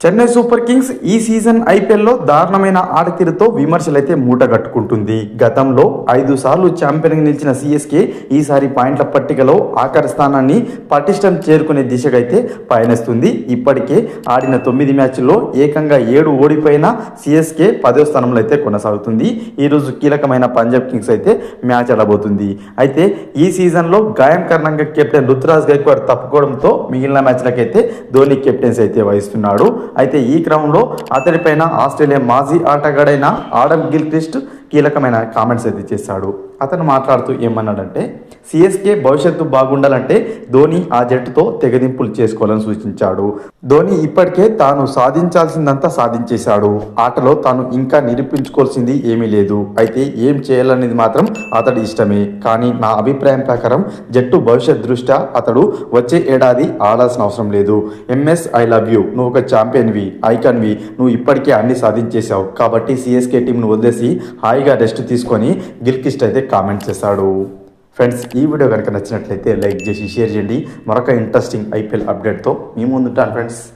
Chennai super Kings ఈ season ఐపీఎల్లో దారుణమైన ఆడతీరుతో విమర్శలైతే మూట మూటగట్టుకుంటుంది గతంలో ఐదు సార్లు ఛాంపియన్గా నిలిచిన సిఎస్కే ఈసారి పాయింట్ల పట్టికలో ఆఖరి స్థానాన్ని పటిష్టం చేరుకునే దిశగా అయితే పయనిస్తుంది. ఇప్పటికే ఆడిన తొమ్మిది మ్యాచ్ల్లో ఏకంగా ఏడు ఓడిపోయిన సిఎస్కే పదో స్థానంలో అయితే కొనసాగుతుంది. ఈరోజు కీలకమైన పంజాబ్ కింగ్స్ అయితే మ్యాచ్ ఆడబోతుంది. అయితే ఈ సీజన్లో గాయం కారణంగా కెప్టెన్ రుతురాజ్ గైక్వాడ్ తప్పుకోవడంతో మిగిలిన మ్యాచ్లకైతే ధోని కెప్టెన్స్ అయితే వహిస్తున్నాడు. అయితే ఈ క్రమంలో అతడిపైన ఆస్ట్రేలియా మాజీ ఆటగాడైన ఆడమ్ గిల్క్రిస్ట్ కీలకమైన కామెంట్స్ అయితే చేశాడు. అతను మాట్లాడుతూ ఏమన్నాడంటే సిఎస్కే భవిష్యత్తు బాగుండాలంటే ధోని ఆ జట్టుతో తెగదింపులు చేసుకోవాలని సూచించాడు. ధోని ఇప్పటికే తాను సాధించాల్సిందంతా సాధించేశాడు. ఆటలో తాను ఇంకా నిరూపించుకోవాల్సింది ఏమీ లేదు. అయితే ఏం చేయాలనేది మాత్రం అతడి ఇష్టమే. కానీ నా అభిప్రాయం ప్రకారం జట్టు భవిష్యత్ దృష్ట్యా అతడు వచ్చే ఏడాది ఆడాల్సిన అవసరం లేదు. MS I love you. నువ్వు ఒక ఛాంపియన్వి ఐకాన్వి. నువ్వు ఇప్పటికే అన్ని సాధించేశావు. కాబట్టి సిఎస్కే టీంను వదిలేసి హాయిగా రెస్ట్ తీసుకొని గిల్కిస్ట్ అయితే కామెంట్ చేశాడు. ఫ్రెండ్స్ ఈ వీడియో కనుక నచ్చినట్లయితే లైక్ చేసి షేర్ చేయండి. మరొక ఇంట్రెస్టింగ్ ఐపీఎల్ అప్డేట్తో మీ ముందుంటాను ఫ్రెండ్స్